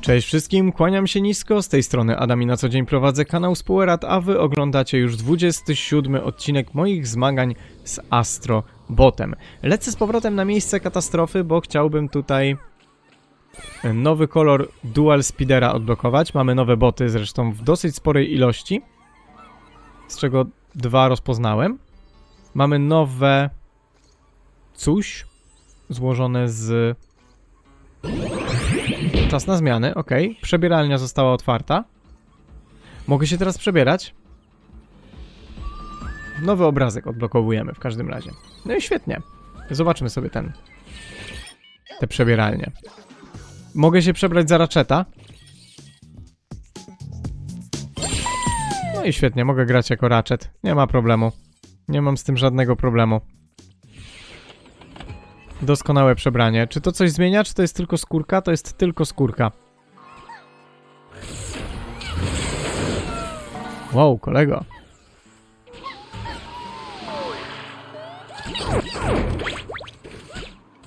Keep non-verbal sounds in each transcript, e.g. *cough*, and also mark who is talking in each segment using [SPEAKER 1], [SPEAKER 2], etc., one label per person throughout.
[SPEAKER 1] Cześć wszystkim, kłaniam się nisko, z tej strony Adam i na co dzień prowadzę kanał Spoilerat, a wy oglądacie już 27 odcinek moich zmagań z Astro Botem. Lecę z powrotem na miejsce katastrofy, bo chciałbym tutaj nowy kolor Dual Speedera odblokować. Mamy nowe boty, zresztą w dosyć sporej ilości, z czego dwa rozpoznałem. Mamy nowe coś złożone z Czas na zmiany, ok. Przebieralnia została otwarta. Mogę się teraz przebierać. Nowy obrazek odblokowujemy w każdym razie. No i świetnie. Zobaczmy sobie ten. Te przebieralnie. Mogę się przebrać za raczeta. No i świetnie, mogę grać jako raczet. Nie ma problemu. Nie mam z tym żadnego problemu. Doskonałe przebranie. Czy to coś zmienia, czy to jest tylko skórka? To jest tylko skórka. Wow, kolego.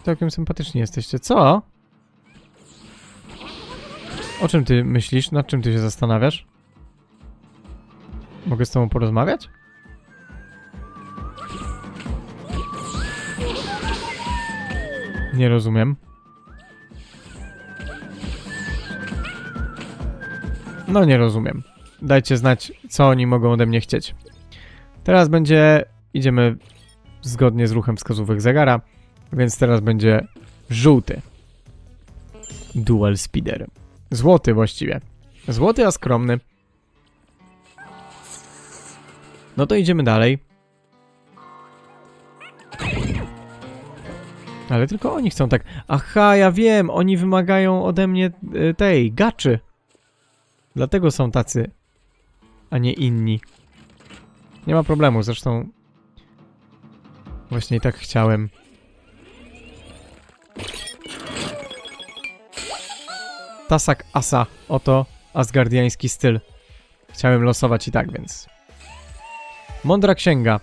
[SPEAKER 1] Całkiem sympatyczni jesteście. Co? O czym ty myślisz? Nad czym ty się zastanawiasz? Mogę z tobą porozmawiać? Nie rozumiem. No nie rozumiem. Dajcie znać, co oni mogą ode mnie chcieć. Teraz będzie... Idziemy zgodnie z ruchem wskazówek zegara, więc teraz będzie żółty. Dual Speeder. Złoty właściwie. Złoty, a skromny. No to idziemy dalej. Ale tylko oni chcą tak. Aha, ja wiem, oni wymagają ode mnie y, tej gaczy. Dlatego są tacy, a nie inni. Nie ma problemu, zresztą właśnie i tak chciałem. Tasak Asa, oto asgardiański styl. Chciałem losować i tak, więc. Mądra księga.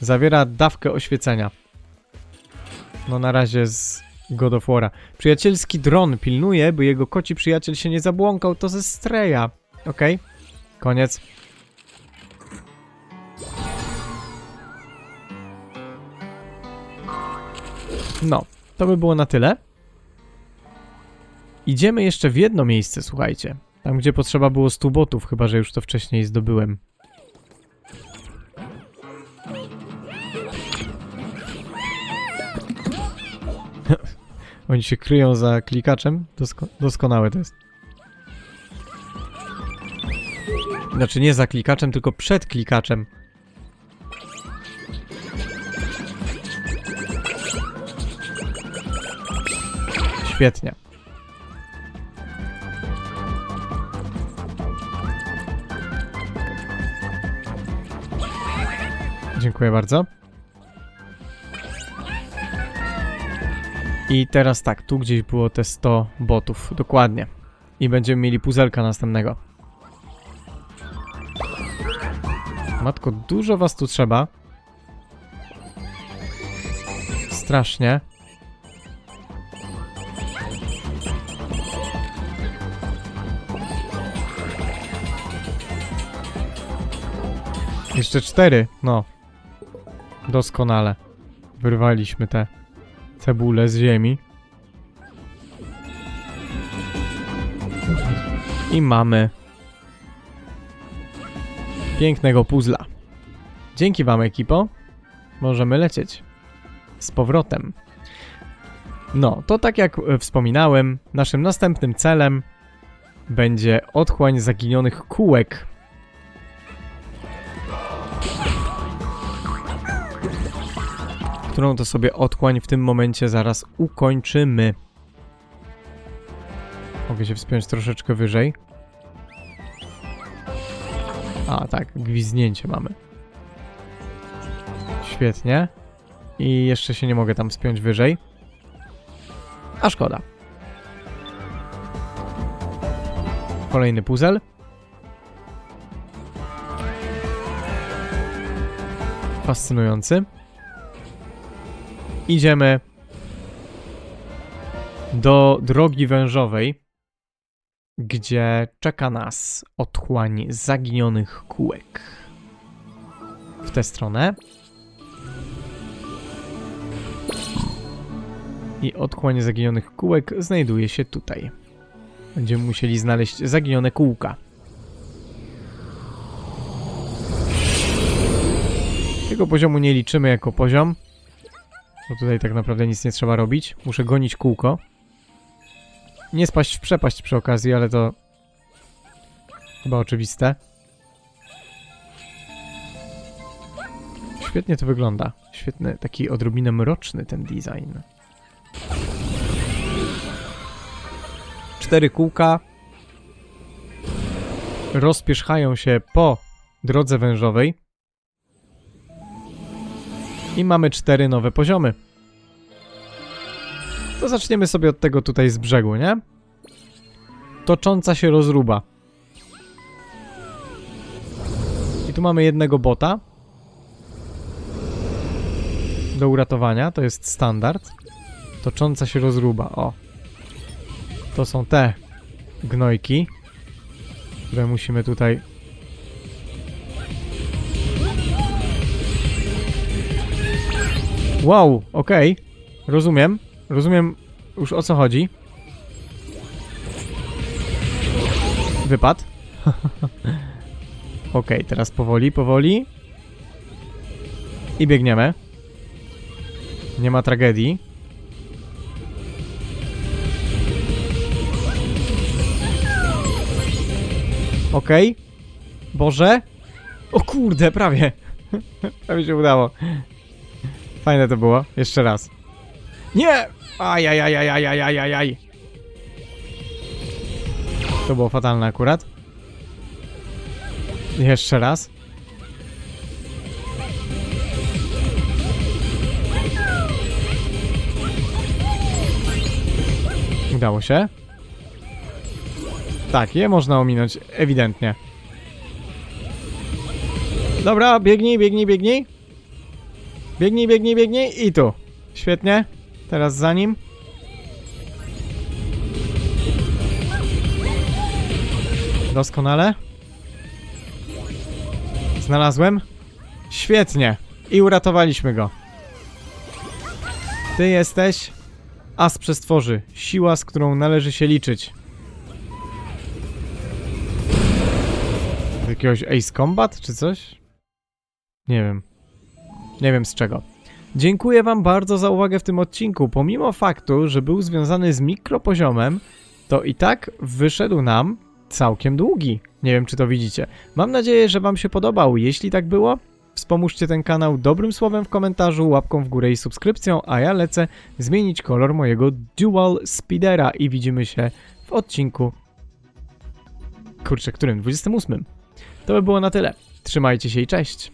[SPEAKER 1] Zawiera dawkę oświecenia. No na razie z God of War'a. Przyjacielski dron pilnuje, by jego koci przyjaciel się nie zabłąkał, to ze Streja. Okej, koniec. No, to by było na tyle. Idziemy jeszcze w jedno miejsce, słuchajcie. Tam, gdzie potrzeba było 100 botów, chyba że już to wcześniej zdobyłem. Oni się kryją za klikaczem. Dosko doskonałe to jest. Znaczy nie za klikaczem, tylko przed klikaczem. Świetnie. Dziękuję bardzo. I teraz tak, tu gdzieś było te 100 botów, dokładnie. I będziemy mieli puzelka następnego. Matko, dużo was tu trzeba. Strasznie. Jeszcze cztery, no. Doskonale. Wyrwaliśmy te cebulę z ziemi. I mamy pięknego puzzla. Dzięki wam, ekipo. Możemy lecieć z powrotem. No, to tak jak e, wspominałem, naszym następnym celem będzie otchłań zaginionych kółek. Którą to sobie otchłań w tym momencie zaraz ukończymy. Mogę się wspiąć troszeczkę wyżej. A, tak, gwizdnięcie mamy. Świetnie. I jeszcze się nie mogę tam wspiąć wyżej. A szkoda. Kolejny puzzle. Fascynujący. Idziemy do drogi wężowej. gdzie czeka nas otchłań zaginionych kółek. W tę stronę. I otchłań zaginionych kółek znajduje się tutaj. Będziemy musieli znaleźć zaginione kółka. Tego poziomu nie liczymy jako poziom. Bo tutaj tak naprawdę nic nie trzeba robić. Muszę gonić kółko. Nie spaść w przepaść przy okazji, ale to chyba oczywiste. Świetnie to wygląda. Świetny, taki odrobinę mroczny ten design. Cztery kółka rozpierzchają się po drodze wężowej. I mamy cztery nowe poziomy. To zaczniemy sobie od tego tutaj z brzegu, nie? Tocząca się rozruba. I tu mamy jednego bota. Do uratowania, to jest standard. Tocząca się rozruba, o. To są te gnojki, które musimy tutaj Wow, okej. Rozumiem. Rozumiem już o co chodzi. Wypad. *laughs* okej, teraz powoli, powoli. I biegniemy. Nie ma tragedii. Okej. Boże. O kurde, prawie. *laughs* prawie się udało. Fajne to było. Jeszcze raz. Nie! Ajajajajajajajajaj. To było fatalne akurat. Jeszcze raz. Udało się. Tak, je można ominąć, ewidentnie. Dobra, biegnij, biegnij, biegnij. Biegnij, biegnij, biegnij i tu. Świetnie. Teraz za nim. Doskonale. Znalazłem. Świetnie. I uratowaliśmy go. Ty jesteś as przestworzy. Siła, z którą należy się liczyć. Jakiegoś Ace Combat czy coś? Nie wiem. Nie wiem z czego. Dziękuję Wam bardzo za uwagę w tym odcinku. Pomimo faktu, że był związany z mikropoziomem, to i tak wyszedł nam całkiem długi. Nie wiem, czy to widzicie. Mam nadzieję, że Wam się podobał. Jeśli tak było, wspomóżcie ten kanał dobrym słowem w komentarzu, łapką w górę i subskrypcją, a ja lecę zmienić kolor mojego Dual Speedera i widzimy się w odcinku. Kurczę, którym? 28. To by było na tyle. Trzymajcie się i cześć.